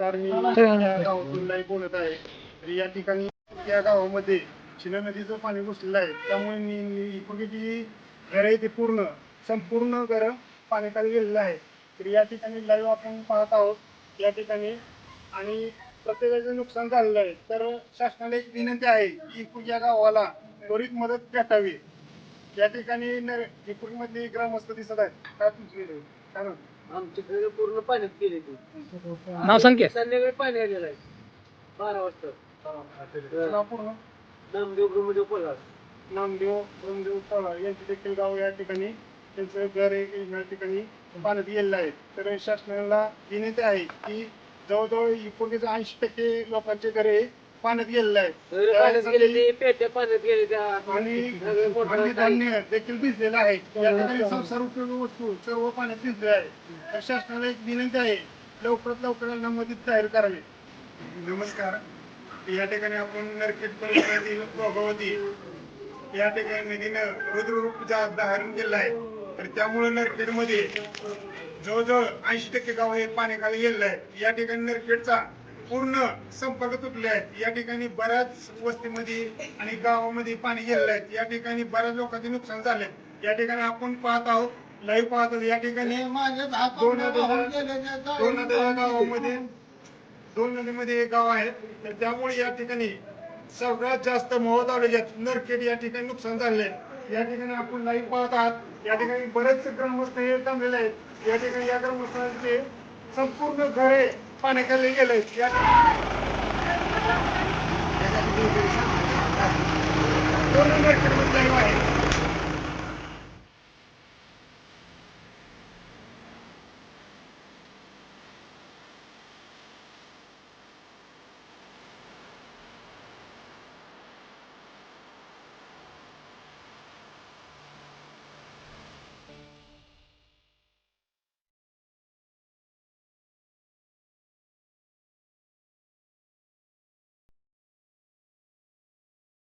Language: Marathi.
तर मी या गावातून लाईव्ह बोलत आहे. तर या ठिकाणी या गावामध्ये शिना नदीचं पाणी घुसलेलं आहे. त्यामुळे नि- नि- इकडे जी घरं आहे ती पूर्ण संपूर्ण घरं पाण्याखाली गेलेलं आहे. तर या ठिकाणी लाईव्ह आपण पाहत आहोत. या ठिकाणी आणि प्रत्येकाचं नुकसान झालेलं आहे. तर शासनाला एक विनंती आहे की इकडे या गावाला त्वरित मदत भेटावी. या ठिकाणी इकडे मधली ग्रामस्थ दिसत आहेत. काय तुमची? कारण आमची घरं पूर्ण पाण्यात गेली ती. नाव सांग की. संध्याकाळी पाणी आलेलं आहे. बारा वाजता. पूर्ण? नामदेव ब्रह्मदेव पगार. नामदेव ब्रह्मदेव पवार यांचे देखील गाव या ठिकाणी त्यांचं घर एक या ठिकाणी पाण्यात गेलेलं आहे. तर शासनाला विनंती आहे की जवळजवळ एकोणीस ऐंशी टक्के लोकांचे घरे पाण्यात गेलेले घरं पाण्यात गेले ते पेट्या पाण्यात आणि धान्य देखील भिजलेलं आहे. या ठिकाणी संसार उपयोगी वस्तू सर्व पाण्यात भिजले आहे. तर शासनाला एक विनंती आहे लवकरात लवकर यांना मदत जाहीर करावी. नमस्कार. या ठिकाणी आपण नरखेड परिसरातील भोगावती या ठिकाणी नदीनं रुद्ररूप जा- धारण केलं आहे. तर त्यामुळे नरखेडमध्ये जवळजवळ ऐंशी टक्के गाव हे पाण्याखाली गेलेलं आहे. या ठिकाणी नरखेडचा पूर्ण संपर्क तुटले आहेत. या ठिकाणी बऱ्याच वस्तीमध्ये आणि गावामध्ये पाणी गेलेलं आहे. या ठिकाणी बऱ्याच लोकांचे नुकसान झाले या ठिकाणी आपण पाहत आहोत लाईव्ह पाहत आहोत. या ठिकाणी दोन दोन गावामध्ये दोन नदीमध्ये एक गाव आहे. तर त्यामुळे या ठिकाणी सगळ्यात जास्त मोह तालुक्यात नरखेड या ठिकाणी नुकसान झालेले आहे. या ठिकाणी आपण लाईव्ह पाहत आहात. या ठिकाणी बरेचसे ग्रामस्थ हे थांबलेले आहेत. या ठिकाणी या ग्रामस्थांचे संपूर्ण घरे మనకి వెళ్ళేసి